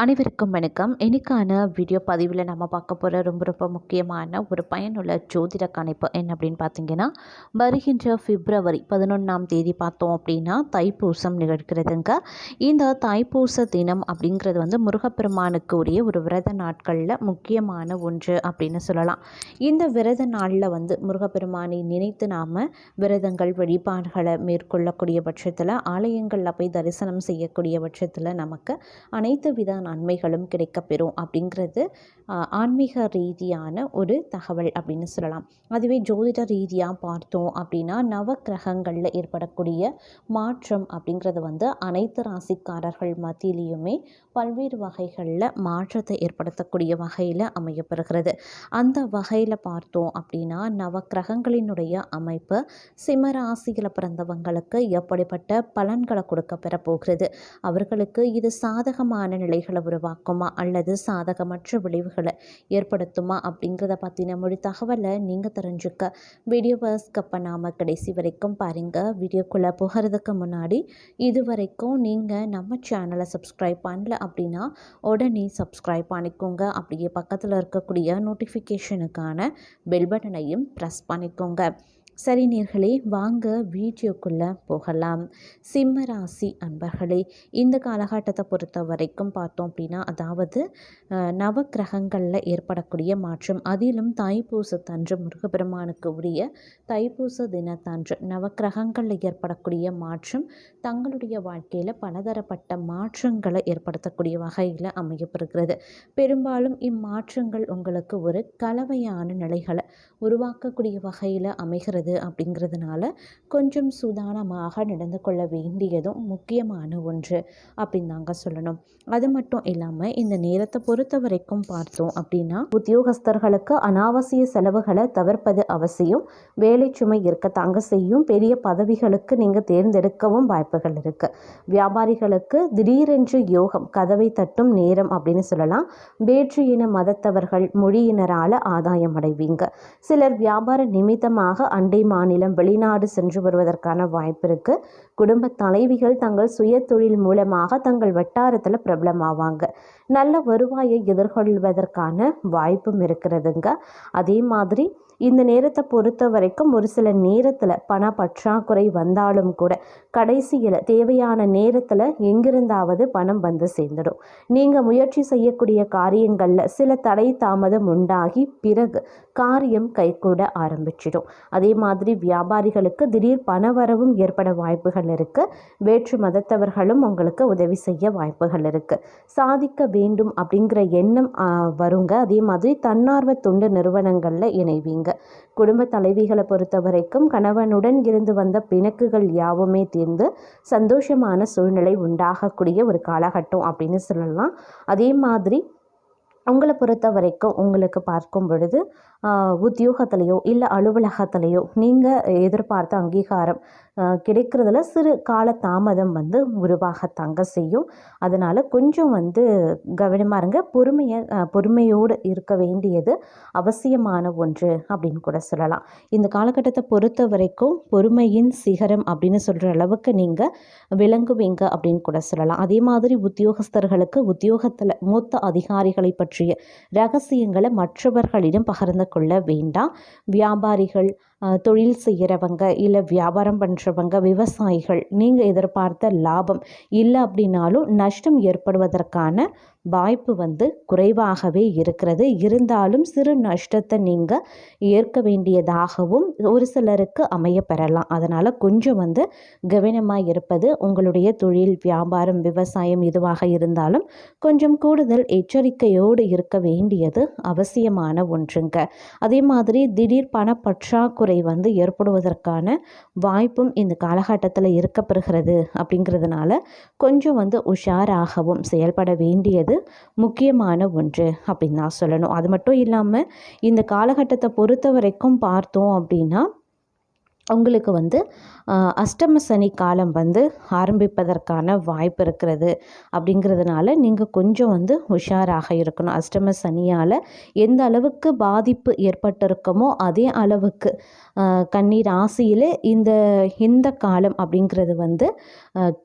அனைவருக்கும் வணக்கம். இன்றைக்கான வீடியோ பதிவில் நம்ம பார்க்க போகிற ரொம்ப ரொம்ப முக்கியமான ஒரு பயனுள்ள ஜோதிட கணிப்பு என்ன அப்படின்னு பார்த்தீங்கன்னா வருகின்ற பிப்ரவரி பதினொன்றாம் தேதி பார்த்தோம் அப்படின்னா தைப்பூசம் நிகழ்கிறதுங்க. இந்த தைப்பூச தினம் அப்படிங்கிறது வந்து முருகப்பெருமானுக்கு உரிய ஒரு விரத நாட்களில் முக்கியமான ஒன்று அப்படின்னு சொல்லலாம். இந்த விரத நாளில் வந்து முருகப்பெருமானை நினைத்து நாம் விரதங்கள் வழிபாடுகளை மேற்கொள்ளக்கூடிய பட்சத்தில் ஆலயங்களில் போய் தரிசனம் செய்யக்கூடிய பட்சத்தில் நமக்கு அனைத்து வித நன்மைகளும் கிடைக்கப்பெறும் அப்படிங்கிறது ஆன்மீக ரீதியான ஒரு தகவல் அப்படின்னு சொல்லலாம். அதுவே ஜோதிட ரீதியாக பார்த்தோம் அப்படின்னா நவக்கிரகங்களில் ஏற்படக்கூடிய மாற்றம் அப்படிங்கிறது வந்து அனைத்து ராசிக்காரர்கள் மத்தியிலையுமே பல்வேறு வகைகளில் மாற்றத்தை ஏற்படுத்தக்கூடிய வகையில் அமையப்பெறுகிறது. அந்த வகையில் பார்த்தோம் அப்படின்னா நவக்கிரகங்களினுடைய அமைப்பு சிம்ம ராசியில் பிறந்தவங்களுக்கு எப்படிப்பட்ட பலன்களை கொடுக்க பெற போகிறது? அவர்களுக்கு இது சாதகமான நிலைகளை உருவாக்குமா அல்லது சாதகமற்ற விளைவுகளை ஏற்படுத்துமா? அப்படிங்கிறத பற்றின மொழி தகவலை நீங்கள் தெரிஞ்சுக்க. வீடியோவை ஸ்கப் பண்ணாமல் கடைசி வரைக்கும் பாருங்கள் வீடியோக்குள்ளே போகிறதுக்கு முன்னாடி இது வரைக்கும் நீங்கள் நம்ம சேனலை சப்ஸ்கிரைப் பண்ணல அப்படின்னா உடனே சப்ஸ்கிரைப் பண்ணிக்கோங்க. அப்படியே பக்கத்தில் இருக்கக்கூடிய நோட்டிஃபிகேஷனுக்கான பெல் பட்டனையும் ப்ரெஸ் பண்ணிக்கோங்க. சரி நேர்களே வாங்க வீடியோக்குள்ளே போகலாம். சிம்ம ராசி அன்பர்களே இந்த காலகட்டத்தை பொறுத்த வரைக்கும் பார்த்தோம் அப்படின்னா அதாவது நவக்கிரகங்களில் ஏற்படக்கூடிய மாற்றம் அதிலும் தைப்பூசத்தன்று முருகப்பெருமானுக்கு உரிய தைப்பூச தினத்தன்று நவக்கிரகங்களில் ஏற்படக்கூடிய மாற்றம் தங்களுடைய வாழ்க்கையில் பலதரப்பட்ட மாற்றங்களை ஏற்படுத்தக்கூடிய வகையில் அமையப்படுகிறது பெரும்பாலும் இம்மாற்றங்கள் உங்களுக்கு ஒரு கலவையான நிலைகளை உருவாக்கக்கூடிய வகையில் அமைகிறது. அப்படிங்கிறதுனால கொஞ்சம் சுதானமாக நடந்து கொள்ள வேண்டியதும் முக்கியமான ஒன்று அப்படின்னு தாங்க சொல்லணும். அது மட்டும் இல்லாமல் இந்த நேரத்தை பொறுத்த வரைக்கும் பார்த்தோம் அப்படின்னா உத்தியோகஸ்தர்களுக்கு அனாவசிய செலவுகளை தவிர்ப்பது அவசியம். வேலை சுமை இருக்கத்தாங்க செய்யும். பெரிய பதவிகளுக்கு நீங்கள் தேர்ந்தெடுக்கவும் வாய்ப்புகள் இருக்குது வியாபாரிகளுக்கு திடீரென்று யோகம் கதவை தட்டும் நேரம் அப்படின்னு சொல்லலாம். வேற்று இன மதத்தவர்கள் மொழியினரால் ஆதாயம் அடைவீங்க. சிலர் வியாபார நிமித்தமாக அண்டை மாநிலம் வெளிநாடு சென்று வருவதற்கான வாய்ப்பு இருக்கு. குடும்ப தலைவிகள் தங்கள் சுய தொழில் மூலமாக தங்கள் வட்டாரத்தில் பிரபலமாவாங்க. நல்ல வருவாயை எதிர்கொள்வதற்கான வாய்ப்பும் இருக்கிறதுங்க. அதே மாதிரி இந்த நேரத்தை பொறுத்த வரைக்கும் ஒரு சில நேரத்தில் பண பற்றாக்குறை வந்தாலும் கூட கடைசியில் தேவையான நேரத்தில் எங்கிருந்தாவது பணம் வந்து சேர்ந்துடும். நீங்கள் முயற்சி செய்யக்கூடிய காரியங்களில் சில தடை தாமதம் உண்டாகி பிறகு காரியம் கைகூட ஆரம்பிச்சிடும். அதே மாதிரி வியாபாரிகளுக்கு திடீர் பணவரவும் ஏற்பட வாய்ப்புகள் இருக்குது வேற்று மதத்தவர்களும் உங்களுக்கு உதவி செய்ய வாய்ப்புகள் இருக்குது சாதிக்க வேண்டும் அப்படிங்கிற எண்ணம் வருங்க. அதே மாதிரி தன்னார்வ தொண்டு நிறுவனங்களில் இணைவீங்க. குடும்ப தலைவிகளை பொறுத்த வரைக்கும் கணவனுடன் இருந்து வந்த பிணக்குகள் யாவுமே தீர்ந்து சந்தோஷமான சூழ்நிலை உண்டாகக்கூடிய ஒரு காலகட்டம் அப்படின்னு சொல்லலாம். அதே மாதிரி உங்களை பொறுத்த வரைக்கும் உங்களுக்கு பார்க்கும் பொழுது உத்தியோகத்திலையோ இல்லை அலுவலகத்திலையோ நீங்கள் எதிர்பார்த்த அங்கீகாரம் கிடைக்கிறதுல சிறு கால தாமதம் வந்து உருவாகத்தாங்க செய்யும். அதனால் கொஞ்சம் வந்து கவனமாக இருங்க. பொறுமையை பொறுமையோடு இருக்க வேண்டியது அவசியமான ஒன்று அப்படின்னு கூட சொல்லலாம். இந்த காலகட்டத்தை பொறுத்த வரைக்கும் பொறுமையின் சிகரம் அப்படின்னு சொல்கிற அளவுக்கு நீங்கள் விளங்குவீங்க அப்படின்னு கூட சொல்லலாம். அதே மாதிரி உத்தியோகஸ்தர்களுக்கு உத்தியோகத்தில் மூத்த அதிகாரிகளை பற்றி பற்றிய ரகசியங்களை மற்றவர்களிடம் பகிர்ந்து கொள்ள வேண்டாம். வியாபாரிகள் தொழில் செய்கிறவங்க இல்லை வியாபாரம் பண்ணுறவங்க விவசாயிகள் நீங்கள் எதிர்பார்த்த லாபம் இல்லை அப்படின்னாலும் நஷ்டம் ஏற்படுவதற்கான வாய்ப்பு வந்து குறைவாகவே இருக்கிறது. இருந்தாலும் சிறு நஷ்டத்தை நீங்கள் ஏற்க வேண்டியதாகவும் ஒரு சிலருக்கு அமைய பெறலாம். அதனால் கொஞ்சம் வந்து கவனமாக இருப்பது உங்களுடைய தொழில் வியாபாரம் விவசாயம் இதுவாக இருந்தாலும் கொஞ்சம் கூடுதல் எச்சரிக்கையோடு இருக்க வேண்டியது அவசியமான ஒன்றுங்க. அதே மாதிரி திடீர் பணப்பற்றாக்குறை வந்து ஏற்படுவதற்கான வாய்ப்பும் இந்த காலகட்டத்தில் இருக்கப்பெறுகிறது அப்படிங்கிறதுனால கொஞ்சம் வந்து உஷாராகவும் செயல்பட வேண்டியது முக்கியமான ஒன்று அப்படின்னு நான் சொல்லணும். அது மட்டும் இல்லாமல் இந்த காலகட்டத்தை பொறுத்த வரைக்கும் பார்த்தோம் அப்படின்னா உங்களுக்கு வந்து அஷ்டம சனி காலம் வந்து ஆரம்பிப்பதற்கான வாய்ப்பு இருக்கிறது அப்படிங்கிறதுனால நீங்கள் கொஞ்சம் வந்து உஷாராக இருக்கணும். அஷ்டம சனியால் எந்த அளவுக்கு பாதிப்பு ஏற்பட்டிருக்குமோ அதே அளவுக்கு கண்ணீர் கன்னி ராசியில் இந்த இந்த காலம் அப்படிங்கிறது வந்து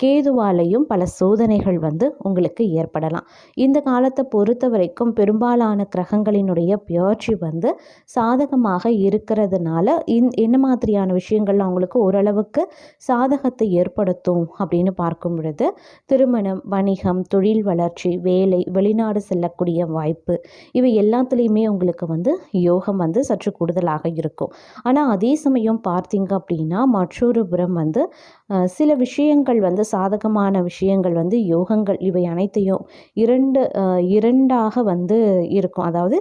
கேதுவாலையும் பல சோதனைகள் வந்து உங்களுக்கு ஏற்படலாம். இந்த காலத்தை பொறுத்த வரைக்கும் பெரும்பாலான கிரகங்களினுடைய பியர்ச்சி வந்து சாதகமாக இருக்கிறதுனால இந் என்ன மாதிரியான விஷயம் விஷயங்கள் அவங்களுக்கு ஓரளவுக்கு சாதகத்தை ஏற்படுத்தும் அப்படின்னு பார்க்கும் பொழுது திருமணம் வணிகம் தொழில் வளர்ச்சி வேலை வெளிநாடு செல்லக்கூடிய வாய்ப்பு இவை எல்லாத்துலேயுமே உங்களுக்கு வந்து யோகம் வந்து சற்று கூடுதலாக இருக்கும். ஆனால் அதே சமயம் பார்த்தீங்க அப்படின்னா மற்றொரு புறம் வந்து சில விஷயங்கள் வந்து சாதகமான விஷயங்கள் வந்து யோகங்கள் இவை அனைத்தையும் இரண்டு இரண்டாக வந்து இருக்கும். அதாவது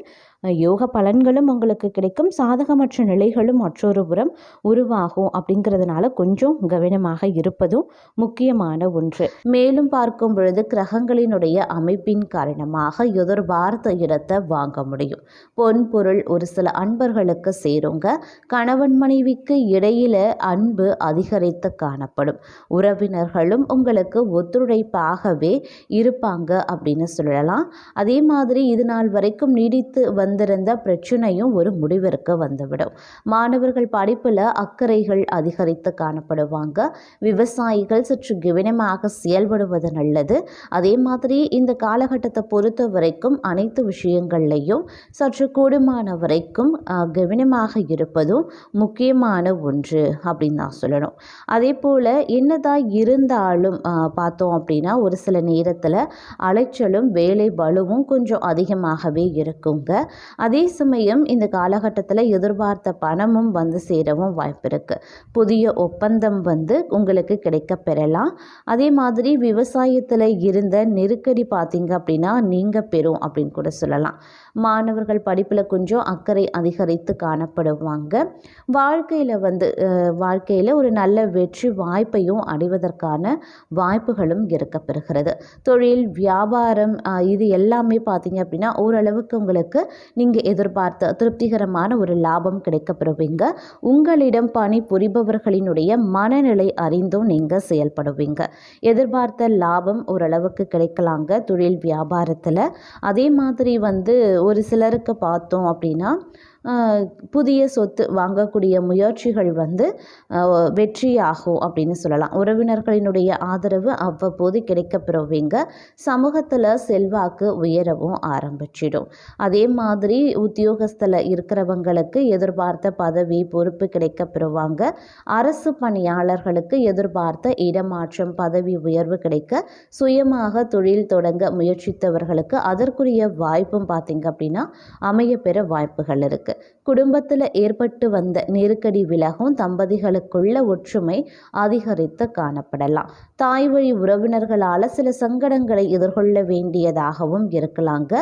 யோக பலன்களும் உங்களுக்கு கிடைக்கும். சாதகமற்ற நிலைகளும் மற்றொரு புறம் உருவாகும் அப்படிங்கிறதுனால கொஞ்சம் கவனமாக இருப்பதும் முக்கியமான ஒன்று. மேலும் பார்க்கும் பொழுது கிரகங்களினுடைய அமைப்பின் காரணமாக எதிர்பார்த்த இடத்தை வாங்க முடியும். பொன் பொருள் ஒரு சில அன்பர்களுக்கு சேருங்க. கணவன் மனைவிக்கு இடையில அன்பு அதிகரித்து காணப்படும். உறவினர்களும் உங்களுக்கு ஒத்துழைப்பாகவே இருப்பாங்க அப்படின்னு சொல்லலாம். அதே மாதிரி இது நாள் வரைக்கும் நீடித்து வந்திருந்த பிரச்சனையும் ஒரு முடிவிற்கு வந்துவிடும். மாணவர்கள் படிப்பில் அக்கறைகள் அதிகரித்து காணப்படுவாங்க. விவசாயிகள் சற்று கவனமாக செயல்படுவது நல்லது. அதே மாதிரி இந்த காலகட்டத்தை பொறுத்த வரைக்கும் அனைத்து விஷயங்கள்லையும் சற்று கூடுமான வரைக்கும் கவனமாக இருப்பதும் முக்கியமான ஒன்று அப்படின்னு தான் சொல்லணும். அதே போல் என்னதான் இருந்தாலும் பார்த்தோம் அப்படின்னா ஒரு சில நேரத்தில் அலைச்சலும் வேலை பளுவும் கொஞ்சம் அதிகமாகவே இருக்குங்க. அதே சமயம் இந்த காலகட்டத்தில் எதிர்பார்த்த பணமும் வந்து சேரவும் வாய்ப்பு இருக்குது புதிய ஒப்பந்தம் வந்து உங்களுக்கு கிடைக்க பெறலாம். அதே மாதிரி விவசாயத்தில் இருந்த நெருக்கடி பார்த்தீங்க அப்படின்னா நீங்கள் பெறும் அப்படின்னு கூட சொல்லலாம். மாணவர்கள் படிப்பில் கொஞ்சம் அக்கறை அதிகரித்து காணப்படுவாங்க. வாழ்க்கையில் வந்து வாழ்க்கையில் ஒரு நல்ல வெற்றி வாய்ப்பையும் அடைவதற்கான வாய்ப்புகளும் இருக்கப்பெறுகிறது. தொழில் வியாபாரம் இது எல்லாமே பார்த்தீங்க அப்படின்னா ஓரளவுக்கு உங்களுக்கு நீங்கள் எதிர்பார்த்த திருப்திகரமான ஒரு லாபம் கிடைக்கப்பெறுவீங்க உங்களிடம் பணி புரிபவர்களினுடைய மனநிலை அறிந்தும் நீங்கள் செயல்படுவீங்க. எதிர்பார்த்த லாபம் ஓரளவுக்கு கிடைக்கலாங்க தொழில் வியாபாரத்தில். அதே மாதிரி வந்து ஒரு சிலருக்கு பார்த்தோம் அப்படின்னா புதிய சொத்து வாங்கக்கூடிய முயற்சிகள் வந்து வெற்றியாகும் அப்படின்னு சொல்லலாம். உறவினர்களினுடைய ஆதரவு அவ்வப்போது கிடைக்கப்பெறுவீங்க. சமூகத்தில் செல்வாக்கு உயரவும் ஆரம்பிச்சிடும். அதே மாதிரி உத்தியோகஸ்தில் இருக்கிறவங்களுக்கு எதிர்பார்த்த பதவி பொறுப்பு கிடைக்கப்பெறுவாங்க. அரசு பணியாளர்களுக்கு எதிர்பார்த்த இடமாற்றம் பதவி உயர்வு கிடைக்க சுயமாக தொழில் தொடங்க முயற்சித்தவர்களுக்கு அதற்குரிய வாய்ப்பும் பார்த்தீங்க அப்படின்னா அமையப்பெற வாய்ப்புகள் இருக்குது குடும்பத்தில் ஏற்பட்டு வந்த நெருக்கடி விலகும் தம்பதிகளுக்குள்ள ஒற்றுமை அதிகரித்து காணப்படலாம். தாய் வழி உறவினர்களால் சில சங்கடங்களை எதிர்கொள்ள வேண்டியதாகவும் இருக்கலாங்க.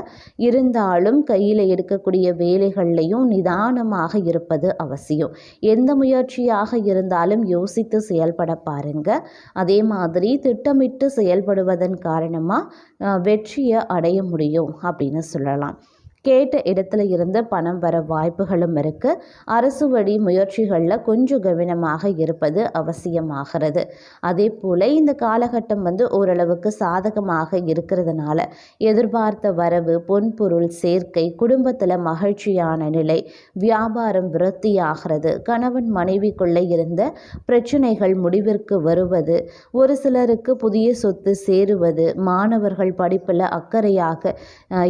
இருந்தாலும் கையில் எடுக்கக்கூடிய வேலைகள்லையும் நிதானமாக இருப்பது அவசியம். எந்த முயற்சியாக இருந்தாலும் யோசித்து செயல்பட பாருங்க. அதே மாதிரி திட்டமிட்டு செயல்படுவதன் காரணமாக வெற்றியை அடைய முடியும் அப்படின்னு சொல்லலாம். கேட்ட இடத்துல இருந்து பணம் வர வாய்ப்புகளும் இருக்குது அரசு வழி முயற்சிகளில் கொஞ்சம் கவனமாக இருப்பது அவசியமாகிறது. அதே போல் இந்த காலகட்டம் வந்து ஓரளவுக்கு சாதகமாக இருக்கிறதுனால எதிர்பார்த்த வரவு பொன்பொருள் சேர்க்கை குடும்பத்தில் மகிழ்ச்சியான நிலை வியாபாரம் விருத்தியாகிறது. கணவன் மனைவிக்குள்ளே இருந்த பிரச்சனைகள் முடிவிற்கு வருவது ஒரு சிலருக்கு புதிய சொத்து சேருவது மாணவர்கள் படிப்பில் அக்கறையாக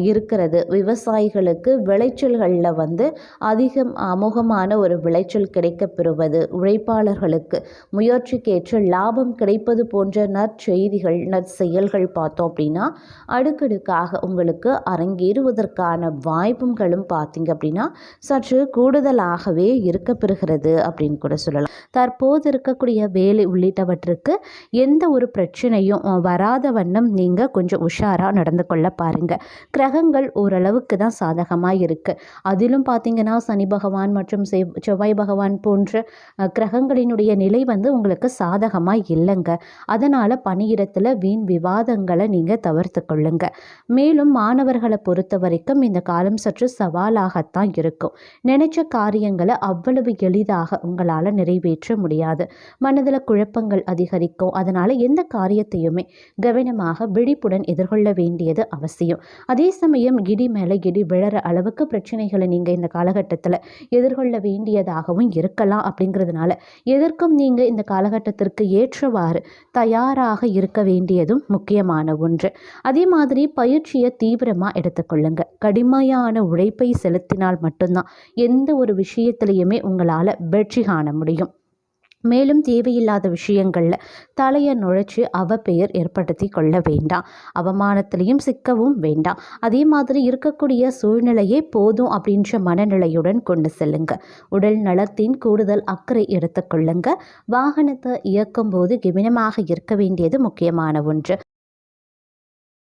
இருக்கிறது விவசாய விவசாயிகளுக்கு விளைச்சல்களில் வந்து அதிகம் அமோகமான ஒரு விளைச்சல் கிடைக்கப்பெறுவது உழைப்பாளர்களுக்கு. முயற்சிக்கேற்ற லாபம் கிடைப்பது போன்ற நற்செய்திகள் நற்செயல்கள் பார்த்தோம் அப்படின்னா அடுக்கடுக்காக உங்களுக்கு அரங்கேறுவதற்கான வாய்ப்புகளும் பார்த்தீங்க அப்படின்னா சற்று கூடுதலாகவே இருக்கப்பெறுகிறது அப்படின்னு கூட சொல்லலாம். தற்போது இருக்கக்கூடிய வேலை உள்ளிட்டவற்றுக்கு எந்த ஒரு பிரச்சனையும் வராத வண்ணம் நீங்கள் கொஞ்சம் உஷாராக நடந்து கொள்ள பாருங்கள் கிரகங்கள் ஓரளவுக்கு தான் சாதகமாக இருக்குது அதிலும் பார்த்தீங்கன்னா சனி பகவான் மற்றும் செவ் செவ்வாய் பகவான் போன்ற கிரகங்களினுடைய நிலை வந்து உங்களுக்கு சாதகமாக இல்லைங்க. அதனால் பணியிடத்தில் வீண் விவாதங்களை நீங்கள் தவிர்த்து கொள்ளுங்க. மேலும் மாணவர்களை பொறுத்த வரைக்கும் இந்த காலம் சற்று சவாலாகத்தான் இருக்கும். நினைச்ச காரியங்களை அவ்வளவு எளிதாக உங்களால் நிறைவேற்ற முடியாது. மனதில் குழப்பங்கள் அதிகரிக்கும். அதனால் எந்த காரியத்தையுமே கவனமாக விழிப்புடன் எதிர்கொள்ள வேண்டியது அவசியம். அதே சமயம் இடி மேலே இடி போய் விழற அளவுக்கு பிரச்சனைகளை நீங்கள் இந்த காலகட்டத்தில் எதிர்கொள்ள வேண்டியதாகவும் இருக்கலாம் அப்படிங்கிறதுனால எதற்கும் நீங்கள் இந்த காலகட்டத்திற்கு ஏற்றவாறு தயாராக இருக்க வேண்டியதும் முக்கியமான ஒன்று. அதே மாதிரி பயிற்சியை தீவிரமாக எடுத்துக்கொள்ளுங்க. கடுமையான உழைப்பை செலுத்தினால் மட்டும்தான் எந்த ஒரு விஷயத்திலையுமே உங்களால் வெற்றி காண முடியும். மேலும் தேவையில்லாத விஷயங்களில் தலையை நுழைச்சி அவ பெயர் ஏற்படுத்தி கொள்ள வேண்டாம். அவமானத்திலையும் சிக்கவும் வேண்டாம். அதே மாதிரி இருக்கக்கூடிய சூழ்நிலையே போதும் அப்படின்ற மனநிலையுடன் கொண்டு செல்லுங்க. உடல் நலத்தின் கூடுதல் அக்கறை எடுத்துக்கொள்ளுங்க வாகனத்தை இயக்கும் போது கவனமாக இருக்க வேண்டியது முக்கியமான ஒன்று.